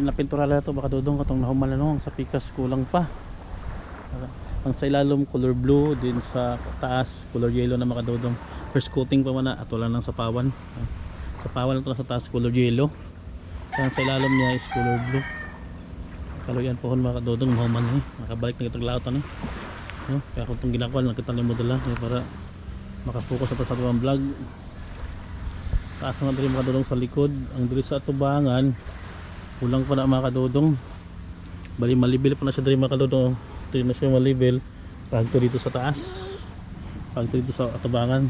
napintura na ito. Baka dudong katong nahuman na no, sa pikas kulang pa. Ang sa ilalim color blue. Din sa taas color yellow na makadudong. First coating pa man na at wala nang sapawan sapawan lang to sa taas color yellow. Ang sa ilalim niya is color blue. Kaluyan po mga kadudong mahuman ni makabalik na kitag laot ni no? kaya kung itong ginagawa lang kita ni mo dala eh, para makafocus sa sa tuwang vlog. Taas nga diri mga kadudong sa likod. Ang diri sa tubangan kulang pa na mga kadudong bali malibil pa na siya diri mga kadudong diri na siya malibil. Pagto dito sa taas. Pagto dito sa tubangan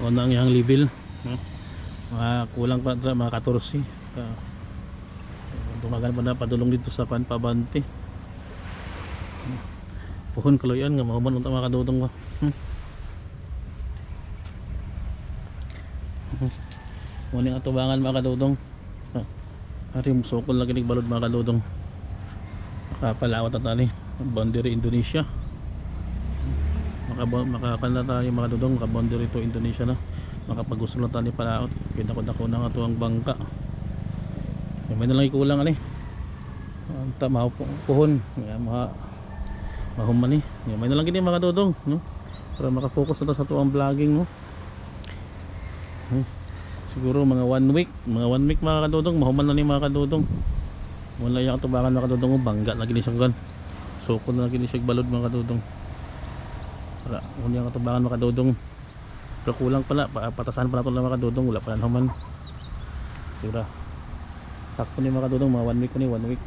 o na ang iyang level no? mga kulang pa dira mga 14 uh, tumagan pa na padulong dito sa panpabante. Puhon kaloyan nga mahuman unta mga kadudong ko hmm. Muna ang atubangan mga kadudong Hari musukol lagi balod mga kadudong Makapalawat na tali. Boundary Indonesia. Makabon makakal na tayo mga kadudong Makaboundary to Indonesia na Makapag-gusto na tayo palaot. Pinakot-ako na nga tuwang bangka. May na lang ikulang ali. Ang tama puhon. Nga mga Mahuman eh May na lang gini mga kadudong no? Para makafocus na sa tuwang vlogging no? Hmm. Siguro mga one week mga one week mga kadudong mahuman na ni mga kadudong. Wala yung atubangan mga kadudong oh, bangga na ginisang gan. Suko na ginisang balod mga kadudong. Para wala yung atubangan mga kadudong. Pero kulang pala pa- patasan pa na ito mga kadudong wala pa na naman. Siguro sakto ni mga kadudong mga one week ko ni one week